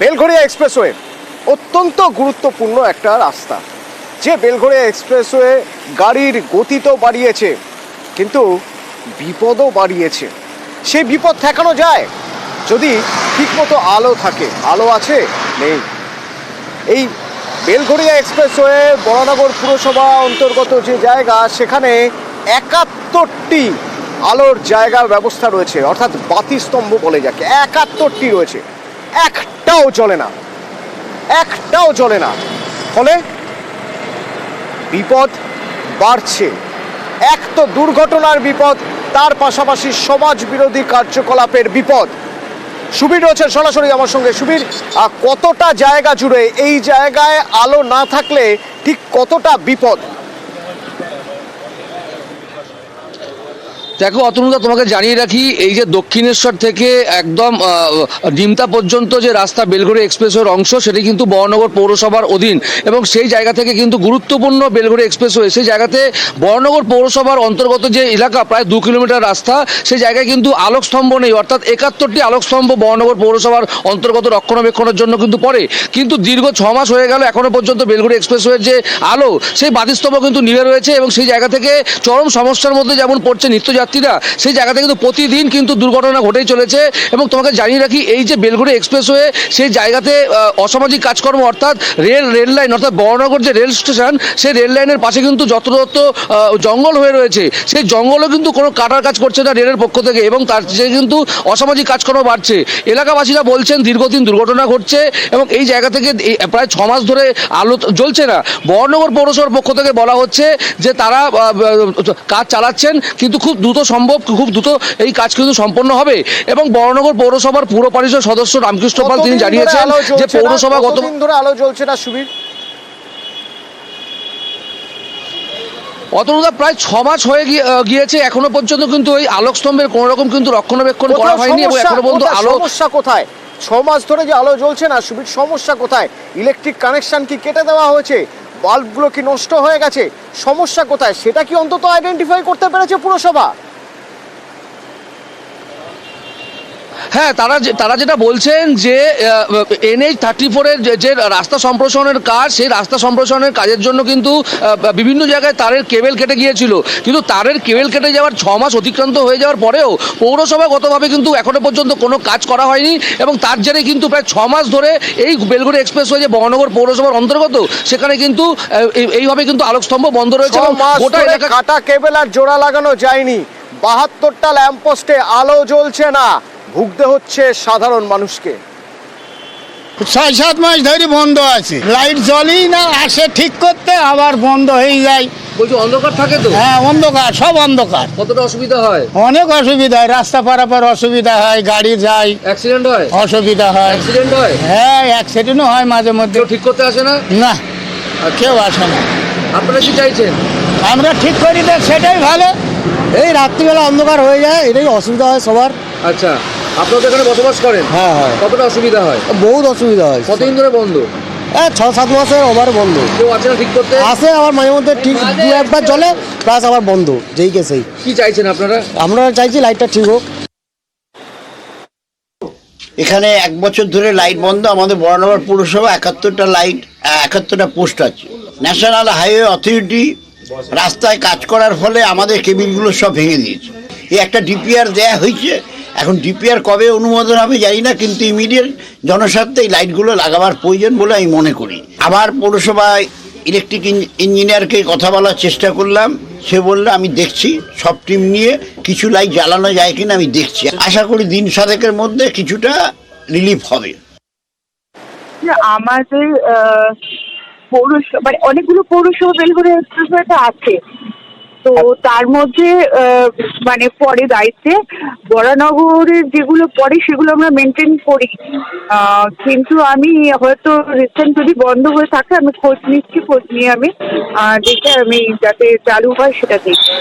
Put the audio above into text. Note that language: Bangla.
বেলঘড়িয়া এক্সপ্রেসওয়ে অত্যন্ত গুরুত্বপূর্ণ একটা রাস্তা। যে বেলঘড়িয়া এক্সপ্রেসওয়ে গাড়ির গতি তো বাড়িয়েছে, কিন্তু বিপদও বাড়িয়েছে। সেই বিপদ ঠেকানো যায় যদি ঠিকমতো আলো থাকে। আলো আছে? নেই। এই বেলঘড়িয়া এক্সপ্রেসওয়ে বরানগর পুরসভা অন্তর্গত যে জায়গা, সেখানে একাত্তরটি আলোর জায়গার ব্যবস্থা রয়েছে। অর্থাৎ বাতিস্তম্ভ বলে যাকে। একাত্তরটি রয়েছে। একটাও চলে না। একটাও চলে না। ফলে বিপদ বাড়ছে। এক তো দুর্ঘটনার বিপদ, তার পাশাপাশি সমাজ বিরোধী কার্যকলাপের বিপদ। সুবীর রয়েছে সরাসরি আমার সঙ্গে। সুবীর কতটা জায়গা জুড়ে এই জায়গায় আলো না থাকলে ঠিক কতটা বিপদ? দেখো, অতনুদা, তোমাকে জানিয়ে রাখি, এই যে দক্ষিণেশ্বর থেকে একদম ডিমতা পর্যন্ত যে রাস্তা বেলঘড়ি এক্সপ্রেসওয়ের অংশ, সেটি কিন্তু বহনগর পৌরসভার অধীন এবং সেই জায়গা থেকে কিন্তু গুরুত্বপূর্ণ বেলঘড়ি এক্সপ্রেসওয়ে। সেই জায়গাতে বহনগর পৌরসভার অন্তর্গত যে এলাকা, প্রায় দু কিলোমিটার রাস্তা, সেই জায়গায় কিন্তু আলোকস্তম্ভ নেই, অর্থাৎ একাত্তরটি আলোকস্তম্ভ বহনগর পৌরসভার অন্তর্গত রক্ষণাবেক্ষণের জন্য কিন্তু পড়ে। কিন্তু দীর্ঘ ছ মাস হয়ে গেল, এখনও পর্যন্ত বেলঘড়ি এক্সপ্রেসওয়ের যে আলো, সেই বাতিস্তম্ভ কিন্তু নিভে রয়েছে এবং সেই জায়গা থেকে চরম সমস্যার মধ্যে যেমন পড়ছে নিত্যযাত্রীরা সেই জায়গাতে কিন্তু প্রতিদিন কিন্তু দুর্ঘটনা ঘটেই চলেছে এবং তোমাকে জানিয়ে রাখি এই যে বেলঘড়ি এক্সপ্রেসওয়ে সেই জায়গাতে অসামাজিক কাজকর্ম অর্থাৎ রেল রেল লাইন অর্থাৎ বড়নগর যে রেল স্টেশন সেই রেল লাইনের পাশে কিন্তু যত্রতত্র আহ, জঙ্গল হয়ে রয়েছে। সেই জঙ্গলও কিন্তু কোনো কাটার কাজ করছে না রেলের পক্ষ থেকে এবং তার যে কিন্তু অসামাজিক কাজকর্ম বাড়ছে। এলাকাবাসীরা বলছেন দীর্ঘদিন দুর্ঘটনা ঘটছে এবং এই জায়গা থেকে প্রায় ছ মাস ধরে আলো জ্বলছে না। বহনগর পৌরসভার পক্ষ থেকে বলা হচ্ছে যে তারা কাজ চালাচ্ছেন কিন্তু খুব দ্রুত সম্ভব খুব দ্রুত এই কাজ কিন্তু সম্পন্ন হবে। এবং বহনগর পৌরসভার পুর পরিষদ সদস্য রামকৃষ্ণ পাল তিনি জানিয়েছেন যে পৌরসভা গত ধরে আলো জ্বলছে না সুবীর? অতনুদা প্রায় ছ মাস হয়ে গিয়েছে। এখনও পর্যন্ত কিন্তু ওই আলোকস্তম্ভের কোনো রকম কিন্তু রক্ষণাবেক্ষণ করা হয়নি এবং এখনও পর্যন্ত আলো সমস্যা কোথায়? ছ মাস ধরে যে আলো জ্বলছে না সুবীর সমস্যা কোথায়? ইলেকট্রিক কানেকশন কি কেটে দেওয়া হয়েছে? বাল্বগুলো কি নষ্ট হয়ে গেছে? সমস্যা কোথায়? সেটা কি অন্তত আইডেন্টিফাই করতে পেরেছে পুরসভা? হ্যাঁ তারা যে- তারা যেটা বলছেন যে এনএইচ থার্টি ফোরের যে রাস্তা সম্প্রসারণের কাজ সেই রাস্তা সম্প্রসারণের কাজের জন্য কিন্তু বিভিন্ন জায়গায় তারের কেবেল কেটে গিয়েছিল। কিন্তু তারের কেবেল কেটে যাওয়ার ছ মাস অতিক্রান্ত হয়ে যাওয়ার পরেও পৌরসভাগতভাবে কিন্তু এখনও পর্যন্ত কোনো কাজ করা হয়নি এবং তার জেরে কিন্তু প্রায় ছ মাস ধরে এই বেলগুড়ি এক্সপ্রেস হয়ে যে বহনগর পৌরসভার অন্তর্গত সেখানে কিন্তু এই- এইভাবে কিন্তু আলোকস্তম্ভ বন্ধ রয়েছে এবং গোটা এলাকা কাটা কেবল আর জোড়া লাগানো যায়নি। বাহাত্তরটা ল্যাম্পপোস্টে আলো জ্বলছে না। ভুগতে হচ্ছে সাধারণ মানুষকে। ছয় সাত মাস ধরে বন্ধ আছে। লাইট জ্বলেই না আসে ঠিক করতে আবার বন্ধ হয়ে যায়। বলছি অন্ধকার থাকে তো? হ্যাঁ অন্ধকার সব অন্ধকার। কতটা অসুবিধা হয়? অনেক অসুবিধা হয় রাস্তা পারাপার অসুবিধা হয় গাড়ি যায়। অ্যাক্সিডেন্ট হয়? অসুবিধা হয়। অ্যাক্সিডেন্ট হয়? হ্যাঁ অ্যাক্সিডেন্টও হয় মাঝে মধ্যে। ঠিক করতে আসে না? না কেউ আসে না। আপনারা কি চাইছেন? আমরা ঠিক করি তো সেটাই ভালো। এই রাত্রিবেলা অন্ধকার হয়ে যায় এটাই অসুবিধা হয় সবার। আচ্ছা। আপনারা তো এখানে বসবাস করেন। হ্যাঁ হ্যাঁ। কতটা অসুবিধা হয়? বহুত অসুবিধা হয়। কতদিন ধরে বন্ধ? হ্যাঁ ছ সাত মাসের ওভার বন্ধ। কেউ আছে না ঠিক করতে? আসে আবার মাঝে মধ্যে ঠিক দু একবার চলে প্লাস আবার বন্ধ যেই কে সেই কি চাইছেন আপনারা? আমরা চাইছি লাইটটা ঠিক হোক। এখানে এক বছর ধরে লাইট বন্ধ আমাদের বরানগর পৌরসভা একাত্তরটা লাইট একাত্তরটা পোস্ট আছে। ন্যাশনাল হাইওয়ে অথরিটি রাস্তায় কাজ করার ফলে আমাদের কেবিলগুলো সব ভেঙে দিয়েছে। এই একটা ডিপিআর দেয়া হয়েছে এখন ডিপিআর কবে অনুমোদন হবে জানি না কিন্তু ইমিডিয়েট জনস্বার্থে এই লাইটগুলো লাগাবার প্রয়োজন বলে আমি মনে করি। আবার পৌরসভায় ইলেকট্রিক ইঞ্জিনিয়ারকে কথা বলার চেষ্টা করলাম সে বলল আমি দেখছি সব টিম নিয়ে কিছু লাইট জ্বালানো যায় কিনা আমি দেখছি। আশা করি দিন সাতেকের মধ্যে কিছুটা রিলিফ হবে। যে আমাদের পৌরসভা মানে অনেকগুলো পৌরসভা বেলগুড়ি এক্সপ্রেসওয়েটা আছে। তো তার মধ্যে মানে পরে দায়িত্বে বরানগরের যেগুলো পড়ে, সেগুলো আমরা মেনটেন করি। কিন্তু আমি হয়তো রিসেন্ট যদি বন্ধ হয়ে থাকে, আমি খোঁজ নিচ্ছি, খোঁজ নিয়ে আমি দেখে আমি যাতে চালু হয় সেটা দেখি